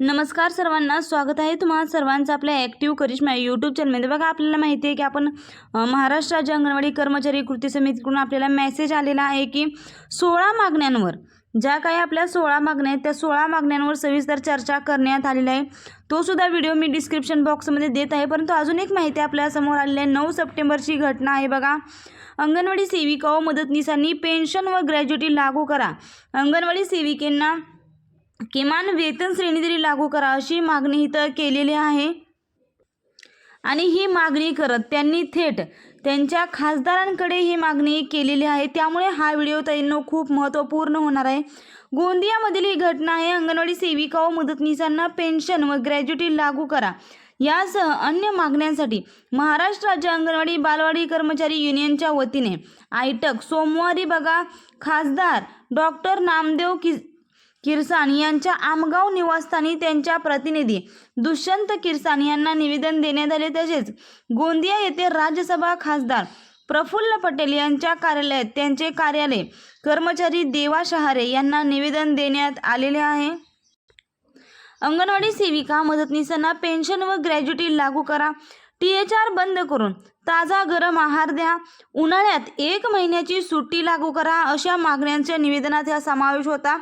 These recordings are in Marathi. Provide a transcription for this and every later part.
नमस्कार सर्वांना स्वागत आहे तुम्हाला सर्वांचं आपल्या ॲक्टिव्ह करिश्मा यूट्यूब चॅनलमध्ये बघा आपल्याला माहिती आहे की आपण महाराष्ट्र राज्य अंगणवाडी कर्मचारी कृती समितीकडून आपल्याला मेसेज आलेला आहे की सोळा मागण्यांवर ज्या काही आपल्या सोळा मागण्या आहेत त्या सोळा मागण्यांवर सविस्तर चर्चा करण्यात आलेला आहे. तो सुद्धा व्हिडिओ मी डिस्क्रिप्शन बॉक्समध्ये देत आहे. परंतु अजून एक माहिती आपल्यासमोर आलेली आहे. नऊ सप्टेंबरची घटना आहे बघा. अंगणवाडी सेविका व मदतनीसांनी पेन्शन व ग्रॅज्युटी लागू करा. अंगणवाडी सेविकेंना किमान वेतन श्रेणी तरी लागू करा अशी मागणी इथं केलेली आहे. आणि ही मागणी करत त्यांनी थेट त्यांच्या खासदारांकडे ही मागणी केलेली आहे. त्यामुळे हा व्हिडिओ त्यांना खूप महत्त्वपूर्ण होणार आहे. गोंदियामधील ही घटना आहे. अंगणवाडी सेविका व मदतनीसांना पेन्शन व ग्रॅज्युटी लागू करा. यासह अन्य मागण्यांसाठी महाराष्ट्र राज्य अंगणवाडी बालवाडी कर्मचारी युनियनच्या वतीने आयटक सोमवारी बघा. खासदार डॉक्टर नामदेव कि किरसान यांच्या आमगाव निवासस्थानी त्यांच्या प्रतिनिधी दुष्यंत किरसान यांना निवेदन देण्यात आले. तसेच गोंदिया येथे राज्यसभा खासदार प्रफुल्ल पटेल यांच्या कार्यालयात त्यांचे कार्यालय कर्मचारी देवा शहारे यांना निवेदन देण्यात आलेले आहे. अंगणवाडी सेविका मदतनीसांना पेन्शन व ग्रॅज्युटी लागू करा. टी एच आर बंद करून ताजा गरम आहार द्या. उन्हाळ्यात एक महिन्याची सुट्टी लागू करा अशा मागण्यांच्या निवेदनात हा समावेश होता.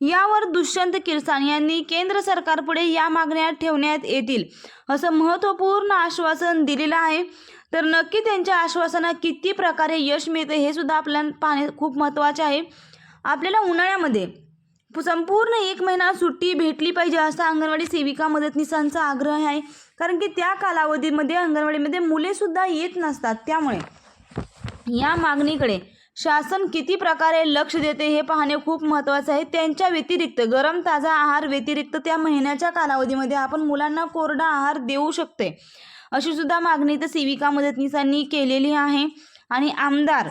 यावर दुष्यंत किरसान यांनी केंद्र सरकारपुढे या मागण्या ठेवण्यात येतील असं महत्त्वपूर्ण आश्वासन दिलेलं आहे. तर नक्की त्यांच्या आश्वासनात किती प्रकारे यश मिळते हे सुद्धा आपल्याला पाहणे खूप महत्त्वाचे आहे. आपल्याला उन्हाळ्यामध्ये संपूर्ण एक महिना सुट्टी भेटली पाहिजे असा अंगणवाडी सेविका मदतनीसांचा आग्रह आहे. कारण की त्या कालावधीमध्ये अंगणवाडीमध्ये मुलेसुद्धा येत नसतात. त्यामुळे या मागणीकडे शासन किती प्रकारे लक्ष देते हे पाहणे खूप महत्त्वाचं आहे. त्यांच्या व्यतिरिक्त गरम ताजा आहार व्यतिरिक्त त्या महिन्याच्या कालावधीमध्ये आपण मुलांना कोरडा आहार देऊ शकते. अशी सुद्धा मागणी तर सेविका मदतनीसांनी केलेली आहे. आणि आमदार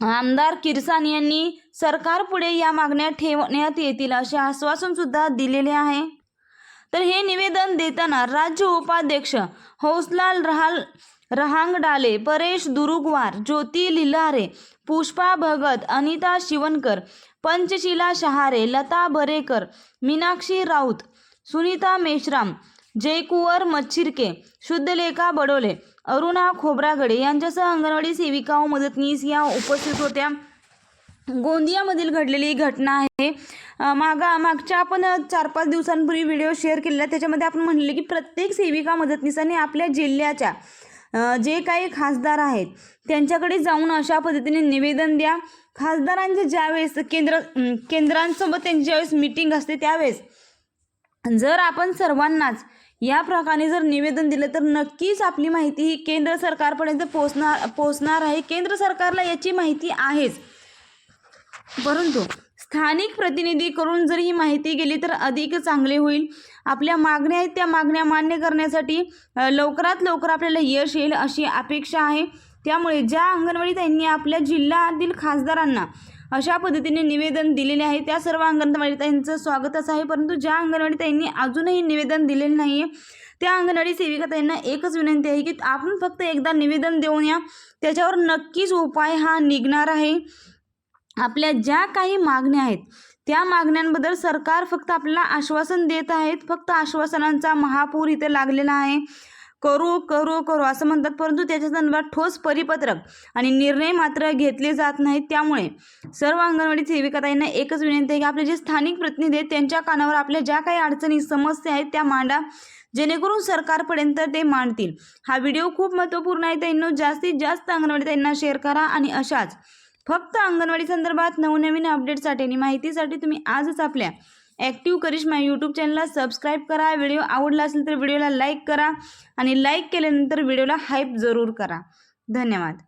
आमदार किरसान यांनी सरकारपुढे या मागण्या ठेवण्यात येतील असे आश्वासन सुद्धा दिलेले आहे. तर हे निवेदन देताना राज्य उपाध्यक्ष हौसलाल रहाल रहांगडाले परेश दुरुगवार ज्योती लिलारे पुष्पा भगत अनिता शिवनकर पंचशिला शहारे लता बरेकर मीनाक्षी राऊत सुनीता मेश्राम जयकुवर मच्छिरके शुद्धलेखा बडोले अरुणा खोब्रागडे यांच्यासह अंगणवाडी सेविका व मदतनीस या उपस्थित होत्या. गोंदियामधील घडलेली घटना आहे. मागा मागच्या आपण चार पाच दिवसांपूर्वी व्हिडिओ शेअर केलेला त्याच्यामध्ये आपण म्हणले की प्रत्येक सेविका मदतनीसाने आपल्या जिल्ह्याच्या जे काही खासदार आहेत त्यांच्याकडे जाऊन अशा पद्धतीने निवेदन द्या. खासदारांचे ज्यावेळेस केंद्र केंद्रांसोबत त्यांची ज्यावेळेस मीटिंग असते त्यावेळेस जर आपण सर्वांनाच या प्रकारे जर निवेदन दिलं तर नक्कीच आपली माहिती ही केंद्र सरकारपर्यंत पोचणार पोचणार आहे. केंद्र सरकारला याची माहिती आहेच. परंतु स्थानिक प्रतिनिधीकडून जर ही माहिती गेली तर अधिक चांगले होईल. आपल्या मागण्या आहेत त्या मागण्या मान्य करण्यासाठी लवकरात लवकर आपल्याला यश येईल अशी अपेक्षा आहे. त्यामुळे ज्या अंगणवाडी त्यांनी आपल्या जिल्ह्यातील खासदारांना अशा पद्धतीने निवेदन दिलेले आहे. त्या सर्व अंगणवाडी त्यांचं स्वागतच आहे. परंतु ज्या अंगणवाडी त्यांनी अजूनही निवेदन दिलेलं नाही आहे त्या अंगणवाडी सेविका त्यांना एकच विनंती आहे की आपण फक्त एकदा निवेदन देऊन या. त्याच्यावर नक्कीच उपाय हा निघणार आहे. आपल्या ज्या काही मागण्या आहेत त्या मागण्यांबद्दल सरकार फक्त आपल्याला आश्वासन देत आहेत. फक्त आश्वासनांचा महापूर इथे लागलेला आहे. करू करू करू असं म्हणतात. परंतु त्याच्या संदर्भात ठोस परिपत्रक आणि निर्णय मात्र घेतले जात नाहीत. त्यामुळे सर्व अंगणवाडी सेविकाताईंना एकच विनंती आहे की आपले जे स्थानिक प्रतिनिधी आहेत त्यांच्या कानावर आपल्या ज्या काही अडचणी समस्या आहेत त्या मांडा. जेणेकरून सरकारपर्यंत ते मांडतील. हा व्हिडिओ खूप महत्त्वपूर्ण आहे त्यांना जास्तीत जास्त अंगणवाडी त्यांना शेअर करा आणि अशाच फक्त अंगणवाडी संदर्भात नवनवीन अपडेटसाठी आणि माहितीसाठी तुम्ही आजच आपल्या ॲक्टिव्ह करिश्मा यूट्यूब चॅनलला सबस्क्राईब करा. व्हिडिओ आवडला असेल तर व्हिडिओला लाईक करा आणि लाईक केल्यानंतर व्हिडिओला हाईप जरूर करा. धन्यवाद.